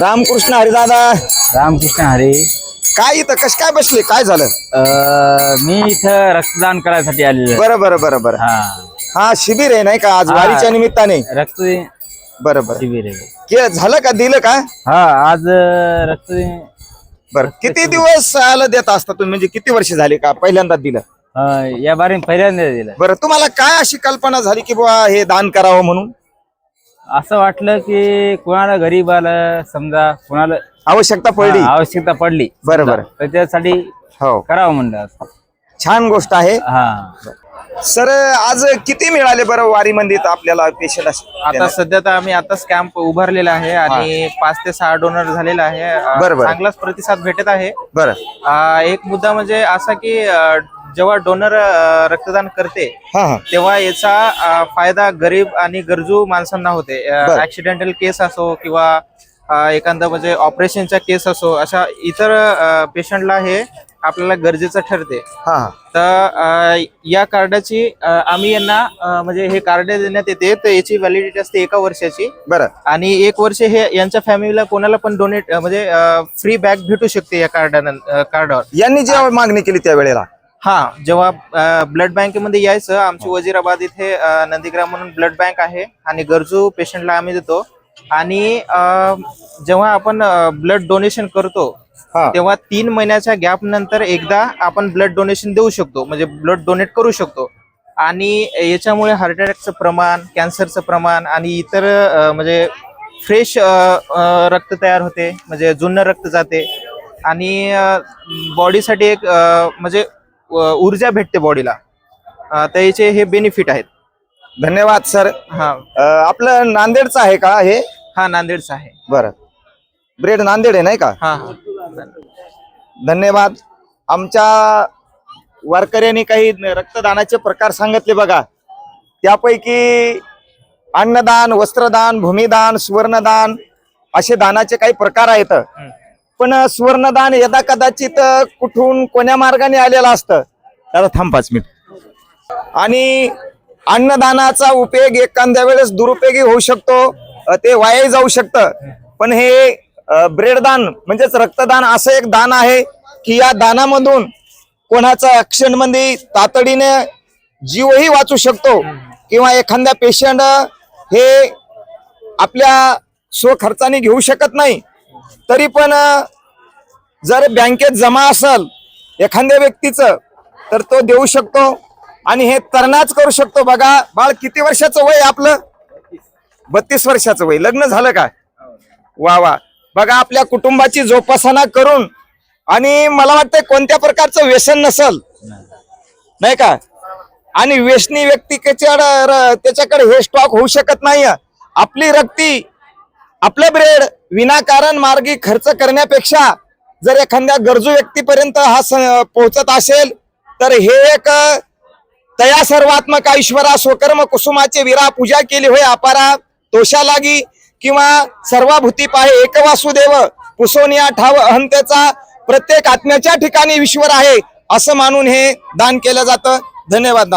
रामकृष्ण हरिदादा रामकृष्ण हरे. काय इथं? कश काय बसले? काय झालं? अं, मी इथं रक्तदान करायसाठी आलेलो आहे. बरं बरं बरं बरं. हा. हा शिबिर आहे नाही का? आज. वारीच्या निमित्ताने. रक्त बरं बरं. शिबिर आहे. के झालं का? दिलं का? हा आज अं, रक्त बरं. किती दिवस आलं देत असता तुम्ही? म्हणजे किती वर्ष झाली का पहिल्यांदा दिलं? अं, या बारी पहिल्यांदा दिलं. बरं तुम्हाला काय अशी कल्पना झाली की बुवा हे दान करावं म्हणून? असं वाटलं की कोणाला गरीब आलं समजा कोणाला आवश्यकता पडली. हा, आवश्यकता पडली. बरं, समजा, बरं. तर त्यासाठी हो. करावं म्हणलं असं. छान गोष्ट आहे. हा. सर आज किती मिळाले बरं वारी मंदिर आपल्याला पेशंट आता सध्या तर आम्ही आताच कॅम्प उभारलेला आहे आणि पाच ते सहा डोनर झालेला आहे. अं, बरं, बरं. चांगलाच प्रतिसाद भेटत आहे. बरं. अं, एक मुद्दा म्हणजे असा की अं, जेव्हा डोनर रक्तदान करते हा हा. तेव्हा याचा अं, फायदा गरीब आणि गरजू माणसांना होते. बरं. ऍक्सिडेंटल केस असो किंवा अं, एखादा म्हणजे ऑपरेशनचा केस असो अशा इतर पेशंटला हे आपल्याला गरजेचं ठरते. हा हा. तर अ, या कार्डाची अ, आम्ही यांना अ, म्हणजे हे कार्ड देण्यात येते. तर याची व्हॅलिडिटी असते एका वर्षाची. बरं. आणि एक वर्ष हे यांच्या फॅमिलीला कोणाला पण डोनेट म्हणजे फ्री बॅग भेटू शकते या कार्डानं कार्डावर. यांनी जेव्हा मागणी केली त्या वेळेला हा जेव्हा ब्लड बँकेमध्ये यायचं आमची वजीराबाद इथे नंदीग्राम म्हणून ब्लड बँक आहे आणि गरजू पेशंटला आम्ही देतो. आणि जेव्हा आपण ब्लड डोनेशन करतो हा. तेव्हा तीन महिन्याच्या गॅप नंतर एकदा आपण ब्लड डोनेशन देऊ शकतो. म्हणजे ब्लड डोनेट करू शकतो. आणि याच्यामुळे हार्ट अटॅकचं प्रमाण कॅन्सरचं प्रमाण आणि इतर म्हणजे फ्रेश रक्त तयार होते. म्हणजे जुनं रक्त जाते. आणि बॉडीसाठी एक म्हणजे ऊर्जा भेटते बॉडीला तर याचे हे बेनिफिट आहेत. धन्यवाद सर. हा. आपलं नांदेडचं आहे का हे? हा नांदेडचा आहे. बरं. ब्रेड नांदेड आहे नाही का? हा हा. धन्यवाद. आमच्या वारकऱ्यांनी काही रक्तदानाचे प्रकार सांगितले बघा. त्यापैकी अन्नदान वस्त्रदान भूमिदान सुवर्णदान असे दानाचे काही प्रकार आहेत. पण सुवर्णदान यदा कदाचित कुठून कोण्या मार्गाने आलेलं असतं? त्याला थांब पाच मिनिट. आणि अन्नदानाचा उपयोग एखाद्या वेळेस दुरुपयोगी होऊ शकतो ते वाया जाऊ शकतं. पण हे ब्रेडदान म्हणजेच रक्तदान असं एक दान आहे की या दानामधून कोणाचा ऍक्सिडेंटमध्ये तातडीने जीवही वाचू शकतो किंवा एखाद्या पेशंट हे आपल्या स्वखर्चाने घेऊ शकत नाही. तरी पण जर बँकेत जमा असेल एखाद्या व्यक्तीचं तर तो देऊ शकतो. आणि हे तरणाच करू शकतो. बघा बाळ किती वर्षाचं वय आपलं? बत्तीस वर्षाचं वय. लग्न झालं का? वा वा. बघा आपल्या कुटुंबाची जोपासना करून आणि मला वाटतं कोणत्या प्रकारचं व्यसन नसल. नाही का? आणि व्यसनी व्यक्तीच्या त्याच्याकडे हे स्टॉक होऊ शकत नाही आपली रक्ती आपलं ब्रेड विनाकारण मार्गी खर्च करण्यापेक्षा जर एखाद्या गरजू व्यक्तीपर्यंत हा स- पोहोचत असेल तर हे एक तया सर्वात्मक ईश्वरा स्वकर्म कुसुमाचे विरा पूजा केली होय अपारा तोषा लागी किंवा सर्वाभूती पाहे एक वासुदेव पुसोनिया ठाव अहंतेचा प्रत्येक आत्म्याच्या ठिकाणी ईश्वर आहे असं मानून हे दान केलं जातं. धन्यवाद.